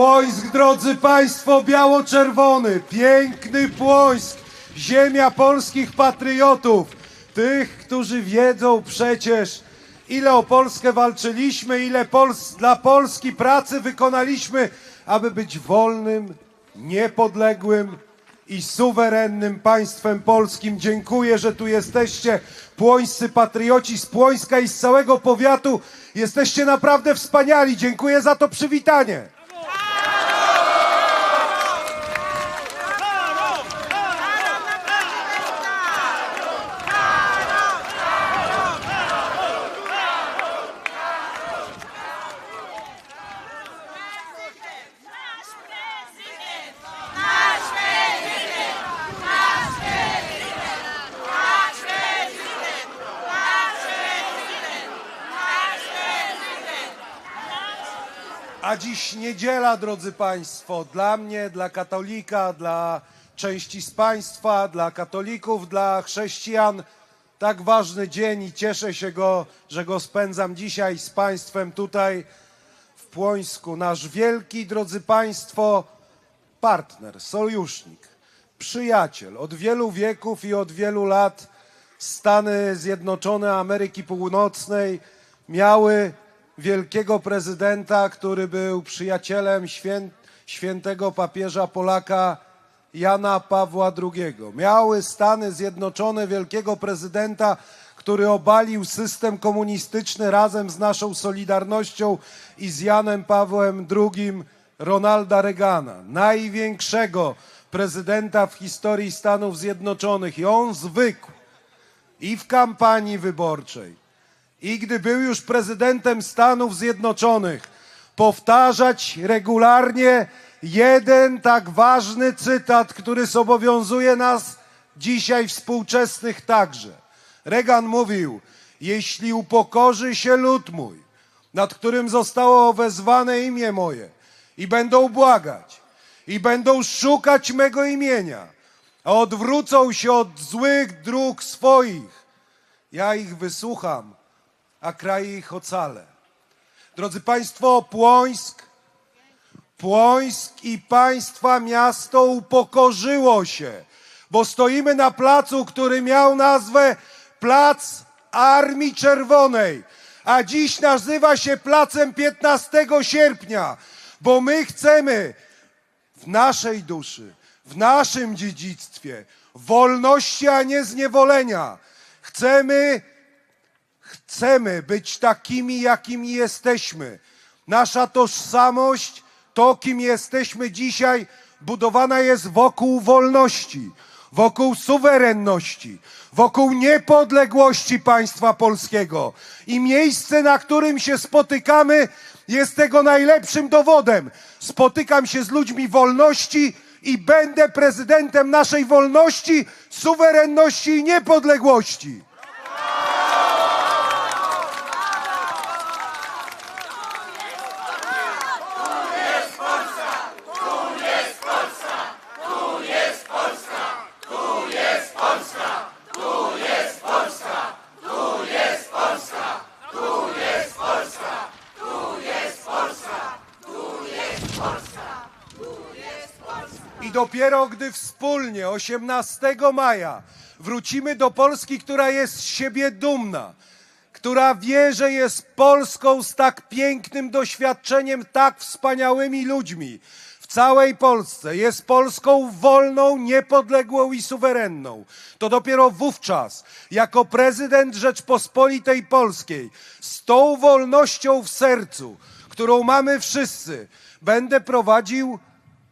Płońsk, drodzy Państwo, biało-czerwony, piękny Płońsk, ziemia polskich patriotów, tych, którzy wiedzą przecież, ile o Polskę walczyliśmy, ile Pols dla Polski pracy wykonaliśmy, aby być wolnym, niepodległym i suwerennym państwem polskim. Dziękuję, że tu jesteście, płońscy patrioci z Płońska i z całego powiatu. Jesteście naprawdę wspaniali. Dziękuję za to przywitanie. A dziś niedziela, drodzy Państwo, dla mnie, dla katolika, dla części z Państwa, dla katolików, dla chrześcijan, tak ważny dzień i cieszę się go, że go spędzam dzisiaj z Państwem tutaj w Płońsku. Nasz wielki, drodzy Państwo, partner, sojusznik, przyjaciel od wielu wieków i od wielu lat Stany Zjednoczone Ameryki Północnej miały wielkiego prezydenta, który był przyjacielem świę, świętego papieża Polaka Jana Pawła II. Miały Stany Zjednoczone wielkiego prezydenta, który obalił system komunistyczny razem z naszą Solidarnością i z Janem Pawłem II, Ronalda Reagana, największego prezydenta w historii Stanów Zjednoczonych. I on zwykł i w kampanii wyborczej, i gdy był już prezydentem Stanów Zjednoczonych, powtarzać regularnie jeden tak ważny cytat, który zobowiązuje nas dzisiaj współczesnych także. Reagan mówił: Jeśli upokorzy się lud mój, nad którym zostało wezwane imię moje, i będą błagać, i będą szukać mego imienia, a odwrócą się od złych dróg swoich, ja ich wysłucham, a kraj ich ocalę. Drodzy Państwo, Płońsk, Płońsk i Państwa miasto upokorzyło się, bo stoimy na placu, który miał nazwę Plac Armii Czerwonej, a dziś nazywa się Placem 15 sierpnia, bo my chcemy w naszej duszy, w naszym dziedzictwie wolności, a nie zniewolenia. Chcemy Chcemy być takimi, jakimi jesteśmy. Nasza tożsamość, to kim jesteśmy dzisiaj, budowana jest wokół wolności, wokół suwerenności, wokół niepodległości państwa polskiego. I miejsce, na którym się spotykamy, jest tego najlepszym dowodem. Spotykam się z ludźmi wolności i będę prezydentem naszej wolności, suwerenności i niepodległości. Dopiero gdy wspólnie 18 maja wrócimy do Polski, która jest z siebie dumna, która wie, że jest Polską z tak pięknym doświadczeniem, tak wspaniałymi ludźmi w całej Polsce, jest Polską wolną, niepodległą i suwerenną, to dopiero wówczas, jako prezydent Rzeczpospolitej Polskiej, z tą wolnością w sercu, którą mamy wszyscy, będę prowadził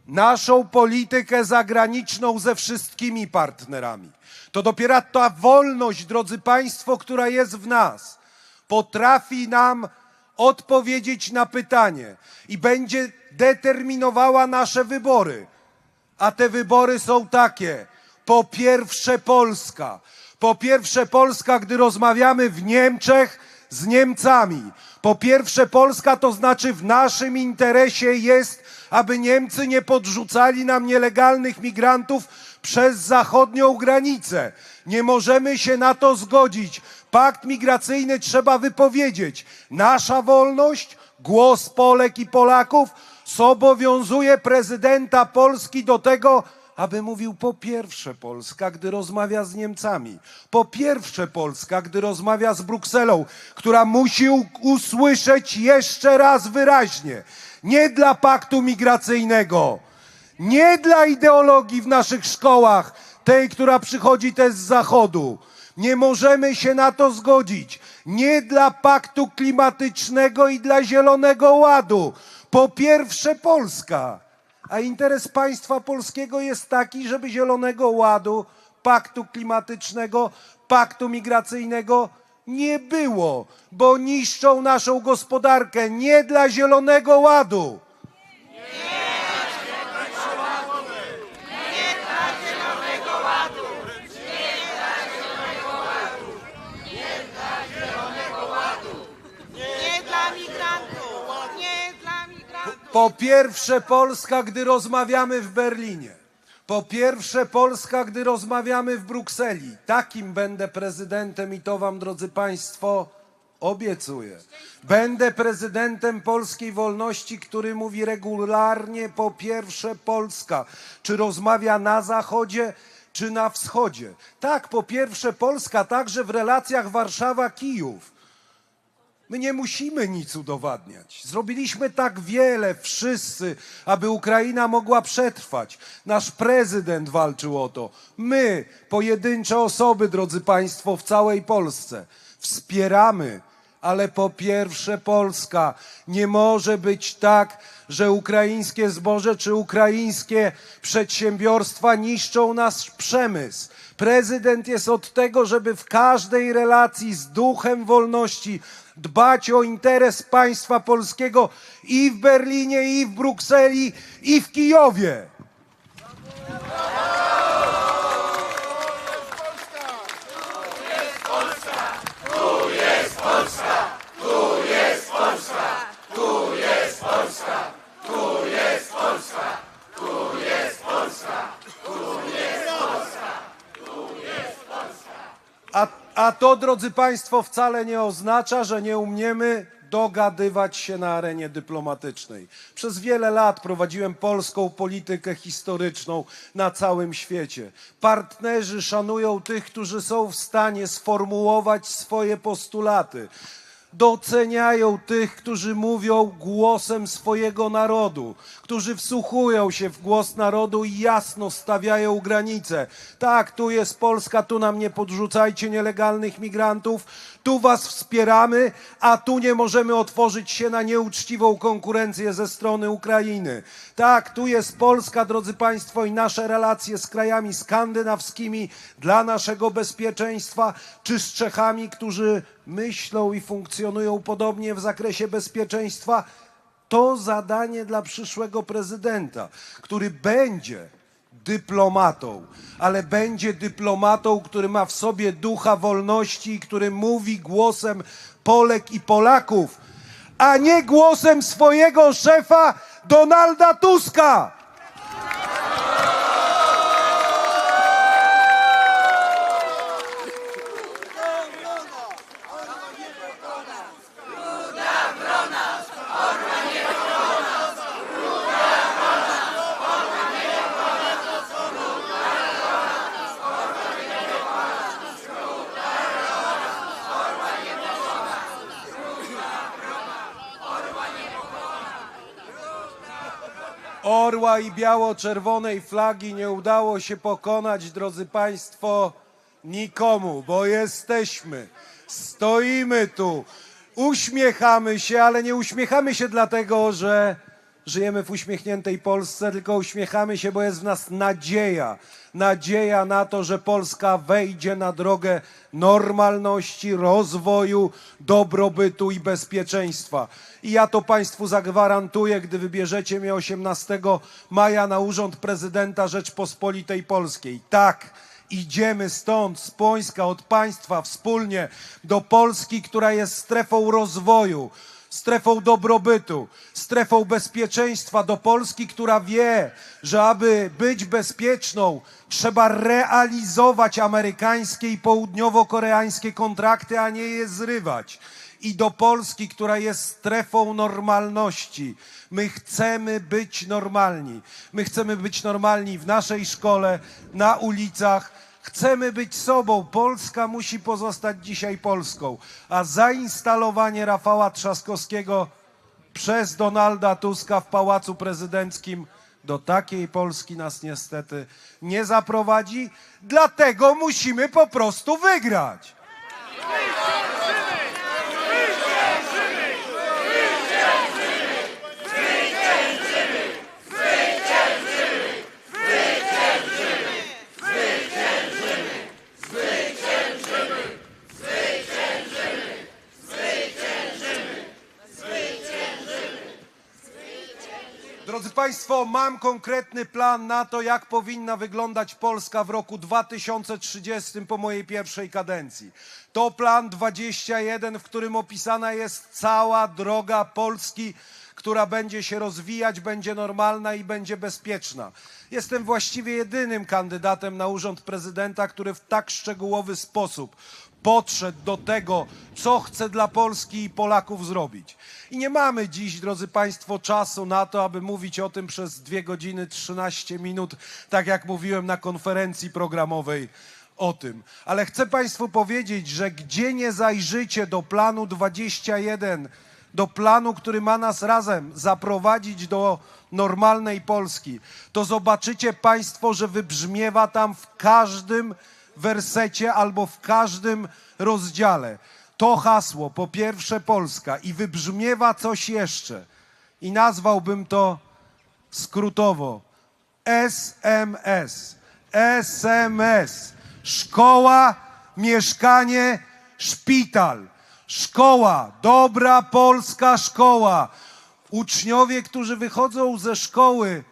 naszą politykę zagraniczną ze wszystkimi partnerami. To dopiero ta wolność, drodzy Państwo, która jest w nas, potrafi nam odpowiedzieć na pytanie i będzie determinowała nasze wybory. A te wybory są takie. Po pierwsze Polska. Po pierwsze Polska, gdy rozmawiamy w Niemczech z Niemcami. Po pierwsze Polska to znaczy w naszym interesie jest, aby Niemcy nie podrzucali nam nielegalnych migrantów przez zachodnią granicę. Nie możemy się na to zgodzić. Pakt migracyjny trzeba wypowiedzieć. Nasza wolność, głos Polek i Polaków, zobowiązuje prezydenta Polski do tego, aby mówił po pierwsze Polska, gdy rozmawia z Niemcami. Po pierwsze Polska, gdy rozmawia z Brukselą, która musi usłyszeć jeszcze raz wyraźnie. Nie dla paktu migracyjnego, nie dla ideologii w naszych szkołach, tej, która przychodzi też z zachodu. Nie możemy się na to zgodzić. Nie dla paktu klimatycznego i dla zielonego ładu. Po pierwsze Polska. A interes państwa polskiego jest taki, żeby zielonego ładu, paktu klimatycznego, paktu migracyjnego nie było, bo niszczą naszą gospodarkę nie dla zielonego ładu. Nie dla migrantów! Nie dla migrantów! Po pierwsze Polska, gdy rozmawiamy w Berlinie. Po pierwsze Polska, gdy rozmawiamy w Brukseli. Takim będę prezydentem i to wam, drodzy państwo, obiecuję. Będę prezydentem polskiej wolności, który mówi regularnie po pierwsze Polska. Czy rozmawia na zachodzie, czy na wschodzie. Tak, po pierwsze Polska, także w relacjach Warszawa-Kijów. My nie musimy nic udowadniać. Zrobiliśmy tak wiele, wszyscy, aby Ukraina mogła przetrwać. Nasz prezydent walczył o to. My, pojedyncze osoby, drodzy Państwo, w całej Polsce, wspieramy. Ale po pierwsze, Polska nie może być tak, że ukraińskie zboże czy ukraińskie przedsiębiorstwa niszczą nasz przemysł. Prezydent jest od tego, żeby w każdej relacji z duchem wolności dbać o interes państwa polskiego i w Berlinie, i w Brukseli, i w Kijowie. A, a to, drodzy Państwo, wcale nie oznacza, że nie umiemy dogadywać się na arenie dyplomatycznej. Przez wiele lat prowadziłem polską politykę historyczną na całym świecie. Partnerzy szanują tych, którzy są w stanie sformułować swoje postulaty. Doceniają tych, którzy mówią głosem swojego narodu, którzy wsłuchują się w głos narodu i jasno stawiają granice. Tak, tu jest Polska, tu nam nie podrzucajcie nielegalnych migrantów, tu was wspieramy, a tu nie możemy otworzyć się na nieuczciwą konkurencję ze strony Ukrainy. Tak, tu jest Polska, drodzy Państwo, i nasze relacje z krajami skandynawskimi dla naszego bezpieczeństwa, czy z Czechami, którzy myślą i funkcjonują podobnie w zakresie bezpieczeństwa. To zadanie dla przyszłego prezydenta, który będzie dyplomatą, ale będzie dyplomatą, który ma w sobie ducha wolności i który mówi głosem Polek i Polaków, a nie głosem swojego szefa Donalda Tuska. I biało-czerwonej flagi nie udało się pokonać, drodzy Państwo, nikomu, bo jesteśmy, stoimy tu, uśmiechamy się, ale nie uśmiechamy się dlatego, że żyjemy w uśmiechniętej Polsce, tylko uśmiechamy się, bo jest w nas nadzieja. Nadzieja na to, że Polska wejdzie na drogę normalności, rozwoju, dobrobytu i bezpieczeństwa. I ja to Państwu zagwarantuję, gdy wybierzecie mnie 18 maja na urząd prezydenta Rzeczpospolitej Polskiej. Tak, idziemy stąd, z Pońska, od państwa wspólnie do Polski, która jest strefą rozwoju, strefą dobrobytu, strefą bezpieczeństwa do Polski, która wie, że aby być bezpieczną, trzeba realizować amerykańskie i południowo-koreańskie kontrakty, a nie je zrywać. I do Polski, która jest strefą normalności. My chcemy być normalni. My chcemy być normalni w naszej szkole, na ulicach. Chcemy być sobą. Polska musi pozostać dzisiaj Polską. A zainstalowanie Rafała Trzaskowskiego przez Donalda Tuska w Pałacu Prezydenckim do takiej Polski nas niestety nie zaprowadzi. Dlatego musimy po prostu wygrać. Drodzy Państwo, mam konkretny plan na to, jak powinna wyglądać Polska w roku 2030 po mojej pierwszej kadencji. To plan 21, w którym opisana jest cała droga Polski, która będzie się rozwijać, będzie normalna i będzie bezpieczna. Jestem właściwie jedynym kandydatem na urząd prezydenta, który w tak szczegółowy sposób podszedł do tego, co chce dla Polski i Polaków zrobić. I nie mamy dziś, drodzy Państwo, czasu na to, aby mówić o tym przez dwie godziny 13 minut, tak jak mówiłem na konferencji programowej o tym. Ale chcę Państwu powiedzieć, że gdzie nie zajrzycie do planu 21, do planu, który ma nas razem zaprowadzić do normalnej Polski, to zobaczycie Państwo, że wybrzmiewa tam w każdym wersecie albo w każdym rozdziale. To hasło, po pierwsze Polska i wybrzmiewa coś jeszcze. I nazwałbym to skrótowo SMS. SMS. Szkoła, mieszkanie, szpital. Szkoła, dobra polska szkoła. Uczniowie, którzy wychodzą ze szkoły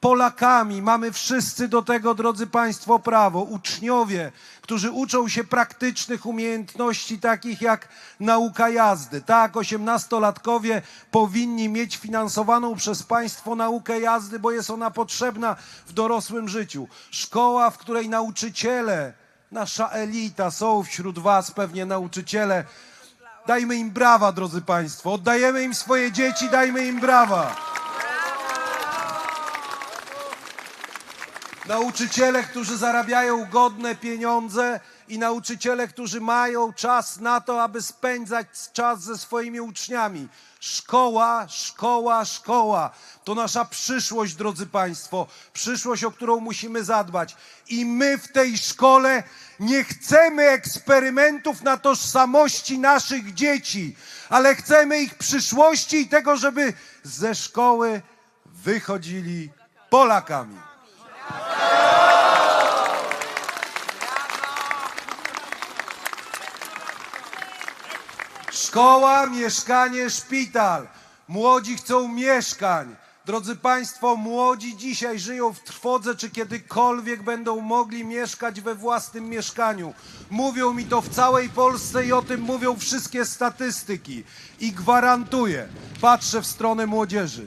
Polakami, mamy wszyscy do tego, drodzy Państwo, prawo. Uczniowie, którzy uczą się praktycznych umiejętności, takich jak nauka jazdy. Tak, osiemnastolatkowie powinni mieć finansowaną przez państwo naukę jazdy, bo jest ona potrzebna w dorosłym życiu. Szkoła, w której nauczyciele, nasza elita, są wśród Was pewnie nauczyciele. Dajmy im brawa, drodzy Państwo. Oddajemy im swoje dzieci, dajmy im brawa. Nauczyciele, którzy zarabiają godne pieniądze i nauczyciele, którzy mają czas na to, aby spędzać czas ze swoimi uczniami. Szkoła, szkoła, szkoła. To nasza przyszłość, drodzy Państwo. Przyszłość, o którą musimy zadbać. I my w tej szkole nie chcemy eksperymentów na tożsamości naszych dzieci, ale chcemy ich przyszłości i tego, żeby ze szkoły wychodzili Polakami. Szkoła, mieszkanie, szpital. Młodzi chcą mieszkań. Drodzy Państwo, młodzi dzisiaj żyją w trwodze, czy kiedykolwiek będą mogli mieszkać we własnym mieszkaniu. Mówią mi to w całej Polsce i o tym mówią wszystkie statystyki. I gwarantuję, patrzę w stronę młodzieży,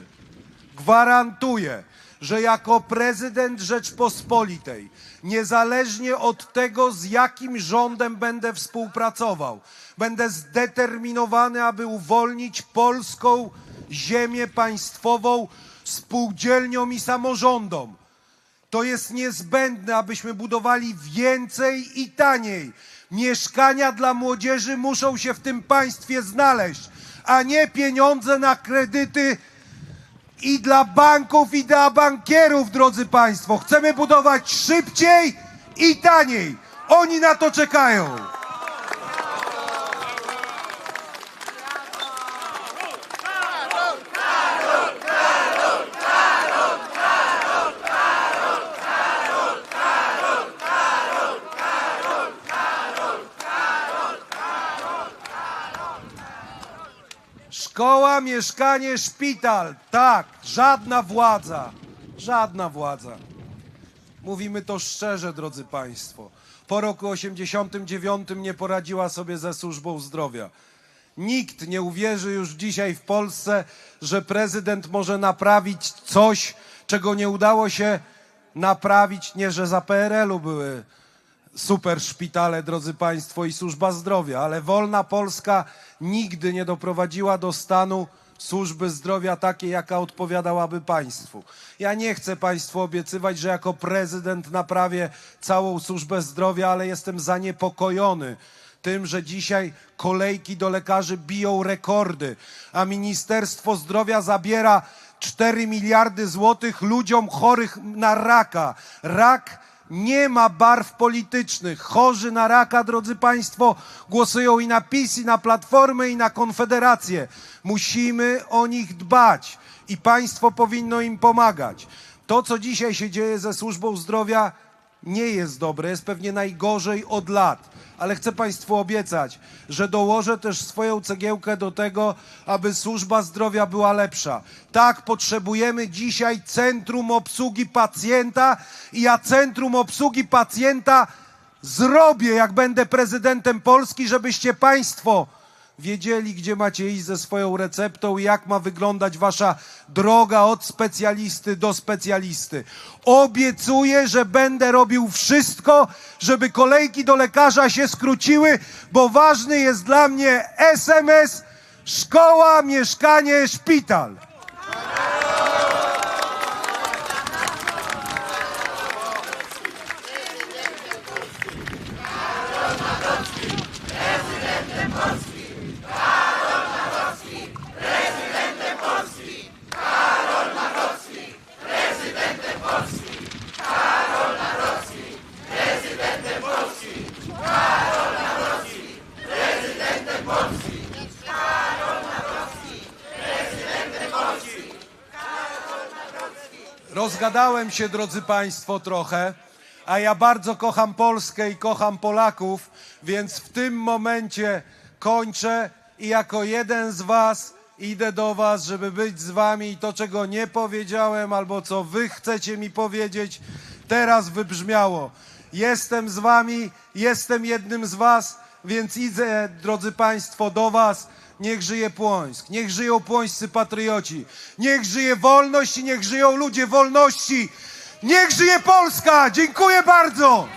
gwarantuję, że jako prezydent Rzeczpospolitej, niezależnie od tego, z jakim rządem będę współpracował, będę zdeterminowany, aby uwolnić polską ziemię państwową spółdzielniom i samorządom. To jest niezbędne, abyśmy budowali więcej i taniej. Mieszkania dla młodzieży muszą się w tym państwie znaleźć, a nie pieniądze na kredyty i dla banków, i dla bankierów, drodzy Państwo. Chcemy budować szybciej i taniej. Oni na to czekają. Szkoła, mieszkanie, szpital. Tak, żadna władza, żadna władza. Mówimy to szczerze, drodzy Państwo. Po roku 89 nie poradziła sobie ze służbą zdrowia. Nikt nie uwierzy już dzisiaj w Polsce, że prezydent może naprawić coś, czego nie udało się naprawić. Nie, że za PRL-u były super szpitale, drodzy Państwo, i służba zdrowia, ale wolna Polska nigdy nie doprowadziła do stanu służby zdrowia takiej, jaka odpowiadałaby państwu. Ja nie chcę Państwu obiecywać, że jako prezydent naprawię całą służbę zdrowia, ale jestem zaniepokojony tym, że dzisiaj kolejki do lekarzy biją rekordy, a Ministerstwo Zdrowia zabiera 4 miliardy złotych ludziom chorych na raka. Rak nie ma barw politycznych. Chorzy na raka, drodzy Państwo, głosują i na PiS, i na Platformę, i na Konfederację. Musimy o nich dbać i państwo powinno im pomagać. To, co dzisiaj się dzieje ze służbą zdrowia, nie jest dobre, jest pewnie najgorzej od lat. Ale chcę Państwu obiecać, że dołożę też swoją cegiełkę do tego, aby służba zdrowia była lepsza. Tak, potrzebujemy dzisiaj centrum obsługi pacjenta i ja centrum obsługi pacjenta zrobię, jak będę prezydentem Polski, żebyście Państwo wiedzieli, gdzie macie iść ze swoją receptą i jak ma wyglądać wasza droga od specjalisty do specjalisty. Obiecuję, że będę robił wszystko, żeby kolejki do lekarza się skróciły, bo ważny jest dla mnie SMS, szkoła, mieszkanie, szpital. Rozgadałem się, drodzy Państwo, trochę, a ja bardzo kocham Polskę i kocham Polaków, więc w tym momencie kończę i jako jeden z Was idę do Was, żeby być z Wami i to, czego nie powiedziałem, albo co Wy chcecie mi powiedzieć, teraz wybrzmiało. Jestem z Wami, jestem jednym z Was, więc idę, drodzy Państwo, do Was. Niech żyje Płońsk, niech żyją płońscy patrioci, niech żyje wolność i niech żyją ludzie wolności. Niech żyje Polska! Dziękuję bardzo!